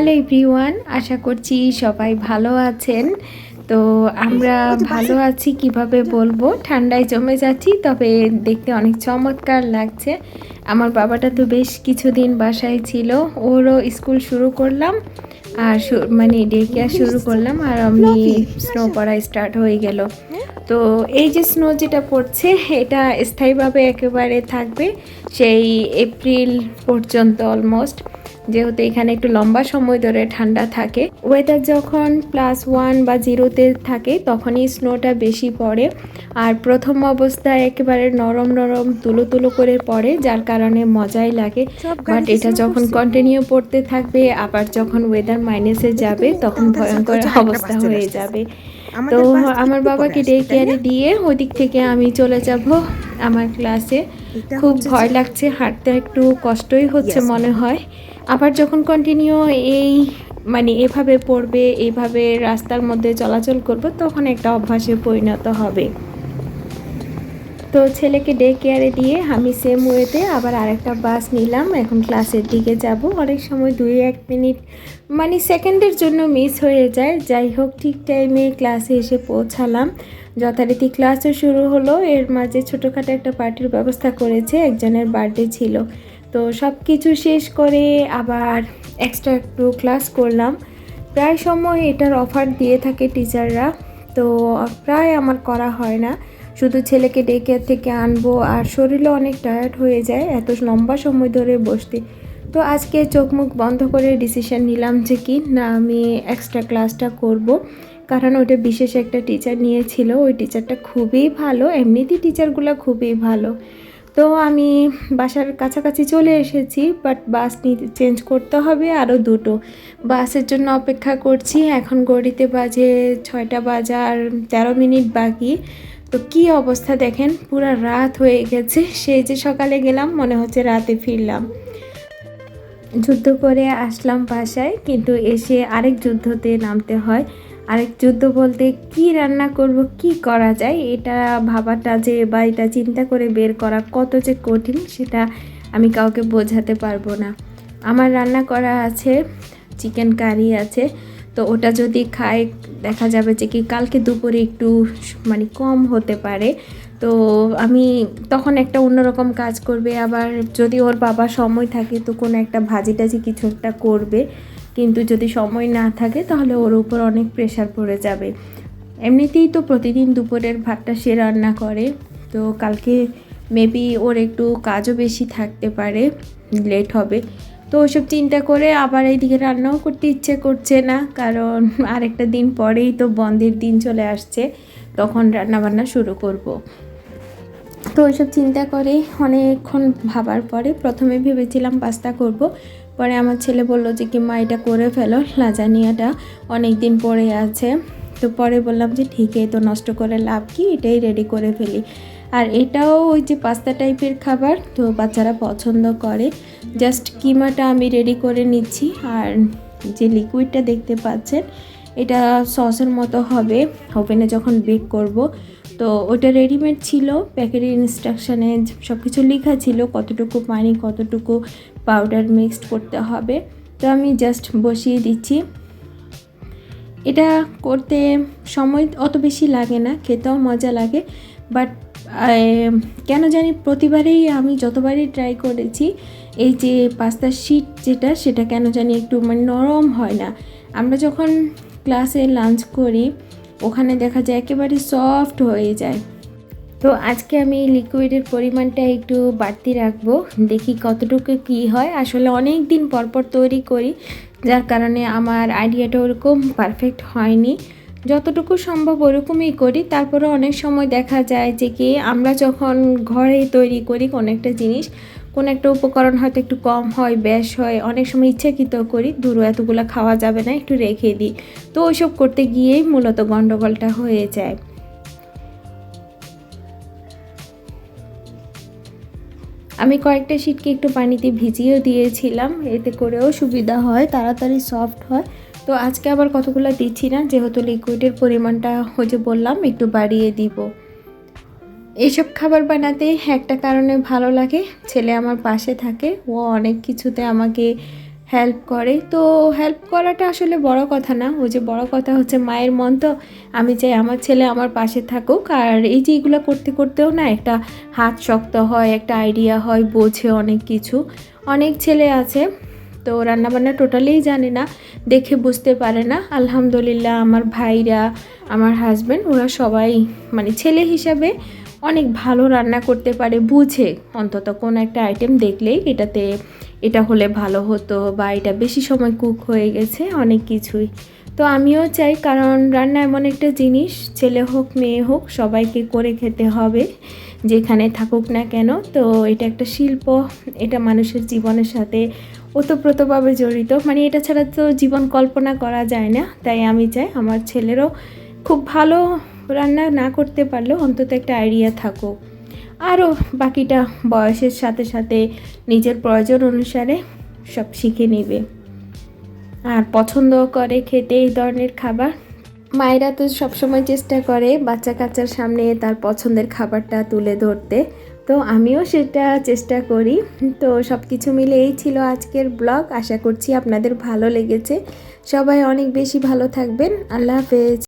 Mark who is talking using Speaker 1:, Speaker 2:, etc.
Speaker 1: Hello everyone, আশা করছি সবাই ভালো আছেন। তো আমরা ভালো আছি কীভাবে বলব? ঠান্ডায় জমে যাচ্ছি, তবে দেখতে অনেক চমৎকার লাগছে। আমার বাবাটা তো বেশ কিছুদিন বাসায় ছিল, ওরও স্কুল শুরু করলাম, আর মানে ডে কেয়ার শুরু করলাম, আর আমি স্নো পড়া স্টার্ট হয়ে গেল। তো এই যে স্নো যেটা পড়ছে, এটা স্থায়ীভাবে একেবারে থাকবে, সেই এপ্রিল পর্যন্ত অলমোস্ট যেহেতু এখানে একটু লম্বা সময় ধরে ঠান্ডা থাকে। ওয়েদার যখন প্লাস ওয়ান বা জিরোতে থাকে তখনই স্নোটা বেশি পড়ে। আর প্রথম অবস্থায় একেবারে নরম নরম তুলো তুলো করে পড়ে যার কারণে মজাই লাগে। বাট এটা যখন কন্টিনিউ পড়তে থাকবে আবার যখন ওয়েদার মাইনাসে যাবে তখন ভয়ঙ্কর অবস্থা হয়ে যাবে। তো আমার বাবাকে ডে কেয়ারে দিয়ে ওই দিক থেকে আমি চলে যাব আমার ক্লাসে খুব ভয় লাগছে হাঁটতে একটু কষ্টই হচ্ছে মনে হয়। আবার যখন কন্টিনিউ এই মানে এভাবে পড়বে এইভাবে রাস্তার মধ্যে চলাচল করবে তখন একটা অভ্যাসে পরিণত হবে। তো ছেলেকে ডে কেয়ারে দিয়ে আমি সেম ওয়েতে আবার আরেকটা বাস নিলাম। এখন ক্লাসের দিকে যাব। অনেক সময় দুই এক মিনিট মানে সেকেন্ডের জন্য মিস হয়ে যায়। যাই হোক, ঠিক টাইমে ক্লাসে এসে পৌঁছালাম। যথারীতি ক্লাসও শুরু হলো। এর মাঝে ছোটোখাটো একটা পার্টির ব্যবস্থা করেছে। একজনের বার্থডে ছিল। তো সব কিছু শেষ করে আবার এক্সট্রা একটু ক্লাস করলাম। প্রায় সময় এটার অফার দিয়ে থাকে টিচাররা তো প্রায় আমার করা হয় না। শুধু ছেলেকে ডেকে থেকে আনব আর শরীরও অনেক টায়ার্ড হয়ে যায়, এত লম্বা সময় ধরে বসতে। তো আজকে চোখ মুখ বন্ধ করে ডিসিশন নিলাম যে কি, না, আমি এক্সট্রা ক্লাসটা করব। কারণ ওটা বিশেষ একটা টিচার নিয়েছিল, ওই টিচারটা খুবই ভালো এমনিতেই টিচারগুলো খুবই ভালো। তো আমি বাসার কাছাকাছি চলে এসেছি বাট বাস নিতে চেঞ্জ করতে হবে আরও দুটো। বাসের জন্য অপেক্ষা করছি, এখন গড়িতে বাজে ছয়টা বাজার তেরো মিনিট বাকি। তো কি অবস্থা দেখেন? পুরো রাত হয়ে গেছে। সেই যে সকালে গেলাম, মনে হচ্ছে রাতে ফিরলাম। যুদ্ধ করে আসলাম বাসায়, কিন্তু এসে আরেক যুদ্ধতে নামতে হয়। আরেক যুদ্ধ বলতে কি রান্না করব, কি করা যায়, এটা ভাবাটা যে বা এটা চিন্তা করে বের করা কত যে কঠিন, সেটা আমি কাউকে বোঝাতে পারব না। আমার রান্না করা আছে, চিকেন কারি আছে। তো ওটা যদি খাই দেখা যাবে যে কি কালকে দুপুরে একটু মানে কম হতে পারে। তো আমি তখন একটা অন্যরকম কাজ করবে। আবার যদি ওর বাবা সময় থাকে তো কোনো একটা ভাজি টাজি কিছু একটা করবে। কিন্তু যদি সময় না থাকে তাহলে ওর উপর অনেক প্রেশার পড়ে যাবে। এমনিতেই তো প্রতিদিন দুপুরের ভাতটা সে রান্না করে। তো কালকে মেবি ওর একটু কাজও বেশি থাকতে পারে লেট হবে। তো ওসব চিন্তা করে আবার এইদিকে রান্নাও করতে ইচ্ছে করছে না, কারণ আরেকটা দিন পরেই তো বন্ধের দিন চলে আসছে, তখন রান্না বান্না শুরু করব। তো ওইসব চিন্তা করে অনেকক্ষণ ভাবার পরে প্রথমে ভেবেছিলাম পাস্তা করব, পরে আমার ছেলে বলল যে, কি মা, এটা করে ফেলো, লাজানিয়াটা অনেক দিন পরে আছে তো পরে বললাম যে ঠিক এই তো নষ্ট করে লাভ কি, এটাই রেডি করে ফেলি আর এটাও ওই যে পাস্তা টাইপের খাবার, তো বাচ্চারা পছন্দ করে। জাস্ট কিমাটা আমি রেডি করে নিচ্ছি, আর যে লিকুইডটা দেখতে পাচ্ছেন, এটা সসের মতো হবে ওভেনে যখন বেক করব। তো ওটা রেডিমেড ছিল প্যাকেটের ইনস্ট্রাকশানে সব কিছু লেখা ছিল, কতটুকু পানি, কতটুকু পাউডার মিক্সড করতে হবে। তো আমি জাস্ট বসিয়ে দিচ্ছি। এটা করতে সময় অত বেশি লাগে না, খেতেও মজা লাগে বাট কেন জানি প্রতিবারেই আমি যতবারই ট্রাই করেছি, এই যে পাস্তার শিট যেটা, সেটা কেন জানি একটু মানে নরম হয় না। আমরা যখন ক্লাসে লাঞ্চ করি, ওখানে দেখা যায় একেবারে সফট হয়ে যায়। তো আজকে আমি লিকুইডের পরিমাণটা একটু বাড়তি রাখব, দেখি কতটুকু কি হয়। আসলে অনেক দিন পরপর তৈরি করি, যার কারণে আমার আইডিয়াটা ওরকম পারফেক্ট হয়নি। যতটুকু সম্ভব ওরকমই করি। তারপরে অনেক সময় দেখা যায় যে কি, আমরা যখন ঘরে তৈরি করি কোনো একটা জিনিস, কোনো একটা উপকরণ হয়তো একটু কম হয় ব্যাস হয়, অনেক সময় ইচ্ছাকৃত করি দূর এতগুলো খাওয়া যাবে না, একটু রেখে দিই। তো ওইসব করতে গিয়েই মূলত গণ্ডগোলটা হয়ে যায়। আমি কয়েকটা শিটকে একটু পানিতে ভিজিয়েও দিয়েছিলাম, এতে করেও সুবিধা হয়, তাড়াতাড়ি সফট হয়। তো আজকে আবার কতগুলো দিচ্ছি না? যেহেতু লিকুইডের পরিমাণটা ওই যে বললাম, একটু বাড়িয়ে দিব। এইসব খাবার বানাতে একটা কারণে ভালো লাগে, ছেলে আমার পাশে থাকে, ও অনেক কিছুতে আমাকে হেল্প করে। তো হেল্প করাটা আসলে বড় কথা না, ওই যে বড় কথা হচ্ছে মায়ের মন। তো আমি চাই আমার ছেলে আমার পাশে থাকুক, আর এই যে এগুলো করতে করতেও না একটা হাত শক্ত হয়, একটা আইডিয়া হয়, বোঝে অনেক কিছু। অনেক ছেলে আছে তো রান্নাবান্না টোটালিই জানে না, দেখে বুঝতে পারে না। আলহামদুলিল্লাহ, আমার ভাইরা, আমার হাজব্যান্ড ওরা সবাই মানে ছেলে হিসাবে অনেক ভালো রান্না করতে পারে, বুঝে। অন্তত কোন একটা আইটেম দেখলেই এটাতে, এটা হলে ভালো হতো বা এটা বেশি সময় কুক হয়ে গেছে, অনেক কিছুই। তো আমিও চাই, কারণ রান্না এমন একটা জিনিস, ছেলে হোক, মেয়ে হোক, সবাইকে করে খেতে হবে, যেখানে থাকুক না কেন। তো এটা একটা শিল্প, এটা মানুষের জীবনের সাথে ওতপ্রোতভাবে জড়িত। মানে এটা ছাড়া তো জীবন কল্পনা করা যায় না। তাই আমি চাই আমার ছেলেরও খুব ভালো রান্না না করতে পারলেও অন্তত একটা আইডিয়া থাকুক। আরও বাকিটা বয়সের সাথে সাথে নিজের প্রয়োজন অনুসারে সব শিখে নেবে। আর পছন্দ করে খেতে এই ধরনের খাবার, মায়েরা তো সবসময় চেষ্টা করে বাচ্চা কাচ্চার সামনে তার পছন্দের খাবারটা তুলে ধরতে। তো আমিও সেটা চেষ্টা করি। তো সব কিছু মিলে এই ছিল আজকের ব্লগ। আশা করছি আপনাদের ভালো লেগেছে। সবাই অনেক বেশি ভালো থাকবেন। আল্লাহ হাফেজ।